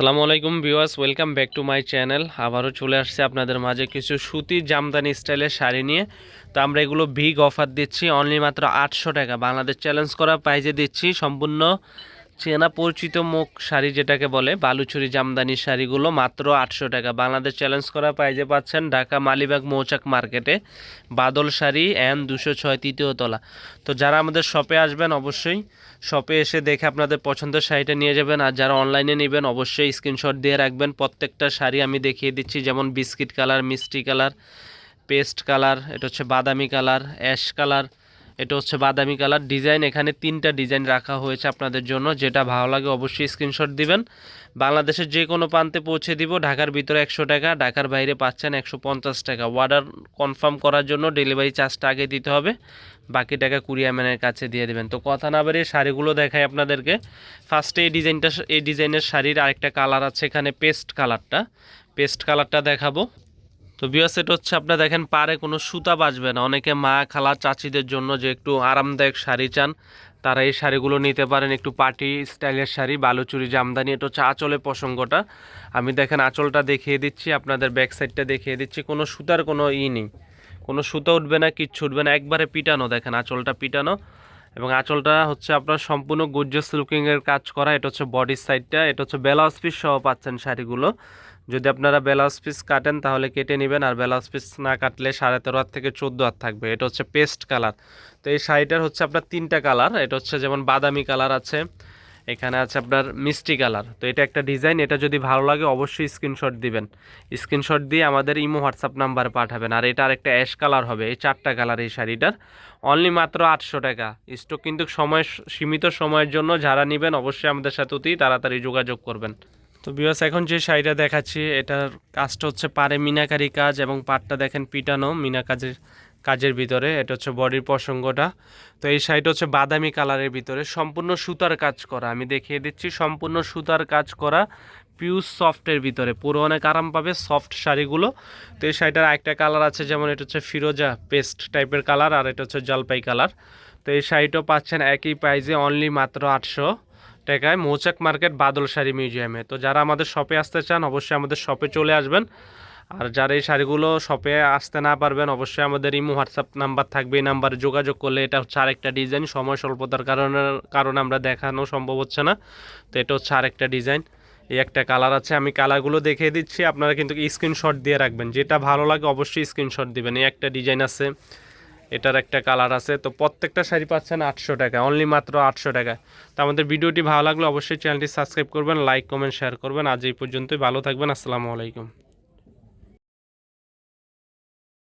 আসসালামু আলাইকুম viewers, welcome back to my channel. আবারও চলে আসছে আপনাদের মাঝে কিছু সুতি জামদানি স্টাইলের শাড়ি নিয়ে। তো আমরা এগুলো বিগ অফার দিচ্ছি অনলি মাত্র আটশো টাকা। বাংলাদেশ চ্যালেঞ্জ করা প্রাইজে দিচ্ছি, সম্পূর্ণ চেনা পরিচিত মুখ শাড়ি যেটাকে বলে, বালুচুরি জামদানি শাড়িগুলো মাত্র আটশো টাকা। বাংলাদেশ চ্যালেঞ্জ করা প্রাইজে পাচ্ছেন ঢাকা মালিবাগ মৌচাক মার্কেটে বাদল শাড়ি এন দুশো ছয় তৃতীয় তলা। তো যারা আমাদের শপে আসবেন অবশ্যই শপে এসে দেখে আপনাদের পছন্দের শাড়িটা নিয়ে যাবেন। আর যারা অনলাইনে নেবেন অবশ্যই স্ক্রিনশট দিয়ে রাখবেন। প্রত্যেকটা শাড়ি আমি দেখিয়ে দিচ্ছি, যেমন বিস্কিট কালার মিষ্টি কালার পেস্ট কালার এটা হচ্ছে বাদামি কালার অ্যাশ কালার এটা হচ্ছে বাদামি কালার। ডিজাইন এখানে তিনটা ডিজাইন রাখা হয়েছে আপনাদের জন্য। যেটা ভালো লাগে অবশ্যই স্ক্রিনশট দিবেন। বাংলাদেশের যে কোনো প্রান্তে পৌঁছে দিব। ঢাকার ভিতরে একশো টাকা, ঢাকার বাইরে পাচ্ছেন একশো পঞ্চাশ টাকা। অর্ডার কনফার্ম করার জন্য ডেলিভারি চার্জটা আগে দিতে হবে। বাকি টাকা কুরিয়ার ম্যানের কাছে দিয়ে দেবেন। তো কথা না বেরিয়ে শাড়িগুলো দেখাই আপনাদেরকে। ফার্স্টে এই ডিজাইনটা এই ডিজাইনের শাড়ির আরেকটা কালার আছে এখানে পেস্ট কালারটা পেস্ট কালারটা দেখাবো। তো বিয়াস এটা হচ্ছে আপনার দেখেন পারে কোনো সুতা বাজবে না। অনেকে মা খালা চাচিদের জন্য যে একটু আরামদায়ক শাড়ি চান, তারা এই শাড়িগুলো নিতে পারেন। একটু পার্টি স্টাইলের শাড়ি, বালুচুরি, জামদানি, এটা হচ্ছে আঁচলের প্রসঙ্গটা। আমি দেখেন, আঁচলটা দেখিয়ে দিচ্ছি, আপনাদের ব্যাক সাইডটা দেখিয়ে দিচ্ছি। কোনো সুতার কোনো ই নেই। কোনো সুতা উঠবে না, কিচ্ছু উঠবে না, একবারে পিটানো। দেখেন, আঁচলটা পিটানো। এবং আঁচলটা হচ্ছে আপনার সম্পূর্ণ গুজ্জ লুকিংয়ের কাজ করা। এটা হচ্ছে বডির সাইডটা এটা হচ্ছে ব্লাউজ পিস সহ পাচ্ছেন শাড়িগুলো। যদি আপনারা ব্লাউজ পিস কাটেন, তাহলে কেটে নেবেন। আর ব্লাউজ পিস না কাটলে সাড়ে তেরো হাত থেকে চোদ্দ হাত থাকবে। এটা হচ্ছে পেস্ট কালার তো এই শাড়িটার হচ্ছে আপনার তিনটা কালার এটা হচ্ছে যেমন বাদামি কালার আছে, এখানে আছে আপনার মিষ্টি কালার তো এটা একটা ডিজাইন এটা যদি ভালো লাগে, অবশ্যই স্ক্রিনশট দিবেন। স্ক্রিনশট দিয়ে আমাদের ইমো হোয়াটসঅ্যাপ নাম্বারে পাঠাবেন। আর এটা আরেকটা অ্যাশ কালার হবে, এই চারটা কালার এই শাড়িটার। অনলি মাত্র আটশো টাকা। স্টক কিন্তু সময়, সীমিত সময়ের জন্য যারা নেবেন, অবশ্যই আমাদের সাথে অতি তাড়াতাড়ি যোগাযোগ করবেন। তো বিয়াস এখন যে শাড়িটা দেখাচ্ছি, এটার কাজটা হচ্ছে পারে মিনাকারি কাজ এবং পাটটা দেখেন পিটানো মিনা কাজের কাজের ভিতরে, এটা হচ্ছে বডির প্রসঙ্গটা। তো এই শাড়িটা হচ্ছে বাদামি কালারের ভিতরে, সম্পূর্ণ সুতার কাজ করা। আমি দেখিয়ে দিচ্ছি, সম্পূর্ণ সুতার কাজ করা পিউস সফটের ভিতরে। পুরো অনেক আরাম পাবে সফট শাড়িগুলো। তো এই শাড়িটার একটা কালার আছে, যেমন এটা হচ্ছে ফিরোজা পেস্ট টাইপের কালার আর এটা হচ্ছে জলপাই কালার তো এই শাড়িটাও পাচ্ছেন একই প্রাইজে অনলি মাত্র আটশো। টাকায় মৌচাক মার্কেট বাদল শাড়ি মিউজিয়ামে। তো যারা আমাদের শপে আসতে চান, অবশ্যই আমাদের শপে চলে আসবেন। আর যারা এই শাড়িগুলো শপে আসতে না পারবেন, অবশ্যই আমাদের ইমো হোয়াটসঅ্যাপ নাম্বার থাকবে। এই নাম্বারে যোগাযোগ করলে এটা হচ্ছে আরেকটা ডিজাইন সময় স্বল্পতার কারণে কারণে আমরা দেখানো সম্ভব হচ্ছে না। তো এটা হচ্ছে আরেকটা ডিজাইন এই একটা কালার আছে, আমি কালারগুলো দেখিয়ে দিচ্ছি। আপনারা কিন্তু স্ক্রিনশট দিয়ে রাখবেন। যেটা ভালো লাগে অবশ্যই স্ক্রিনশট দিবেন। এই একটা ডিজাইন আছে। এটার একটা কালার আছে। তো প্রত্যেকটা শাড়ি পাচ্ছেন আটশো টাকা অনলি মাত্র আটশো টাকা। তো আমাদের ভিডিওটি ভালো লাগলে অবশ্যই চ্যানেলটি সাবস্ক্রাইব করবেন লাইক কমেন্ট শেয়ার করবেন। আজ এই পর্যন্তই, ভালো থাকবেন, আসসালামু আলাইকুম।